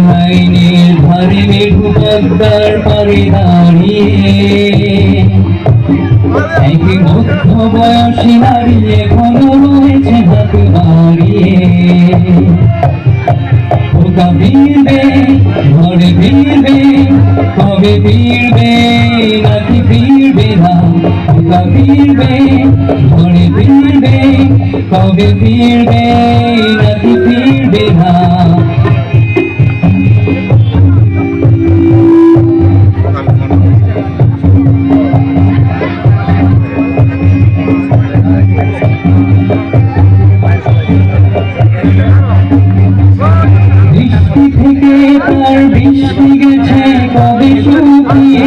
লাইনের ধারে মেঘু পদ্মার পারে দাঁড়িয়ে এক মধ্য বয়সী নারী এখনও রয়েছে হাত বাড়িয়ে ঘরে ফিরবে কবে ফিরবে নাকি ফিরবে না ওটা ফিরবে ঘরে ফিরবে কবে ফিরবে নাকি ফিরবে না। বৃষ্টি থেকে তার বৃষ্টি গেছে কবে শুকিয়ে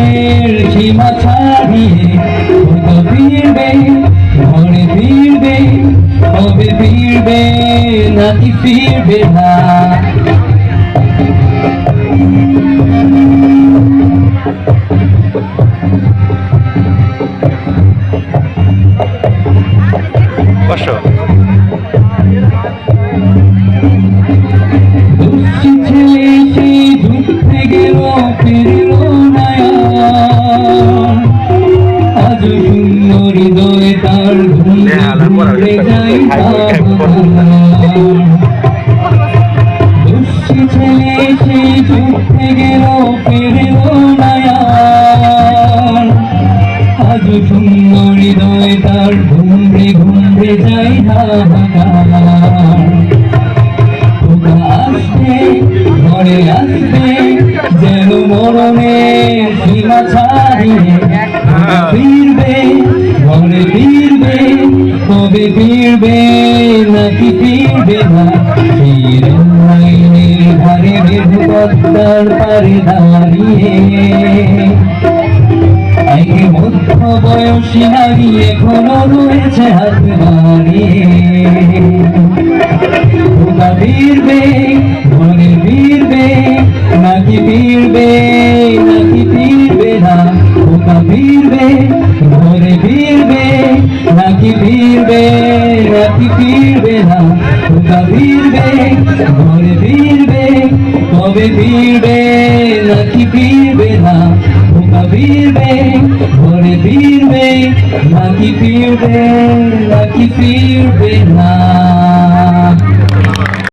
ফিরবে কবে ফিরবে নাকি ফিরবে না। তার ঘুম ঘুরে যায় দুঃখী ছেলে সেই দুঃখে গেল ফিরল না আজ শূন্য হৃদয়ে তার ঘুমরে ঘুমরে যাই আসবে ঘরে আসবে যেন মরণের সীমা ছাড়িয়ে ফিরবে। ঘরে ফিরবে, কবে ফিরবে, নাকি ফিরবে না? ফিরে লাইনের ধারে বেধ পদ্মার পারে দাঁড়িয়ে। একে মধ্য বয়সী নারী এখনও রয়েছে হাত বাড়িয়ে। নাকি ফিরবে নাকি ফিরবে না। ওটা ফিরবে ঘরে ফিরবে, কবে ফিরবে নাকি ফিরবে না। ওটা ফিরবে, ঘরে ফিরবে নাকি ফিরবে নাকি ফিরবে না।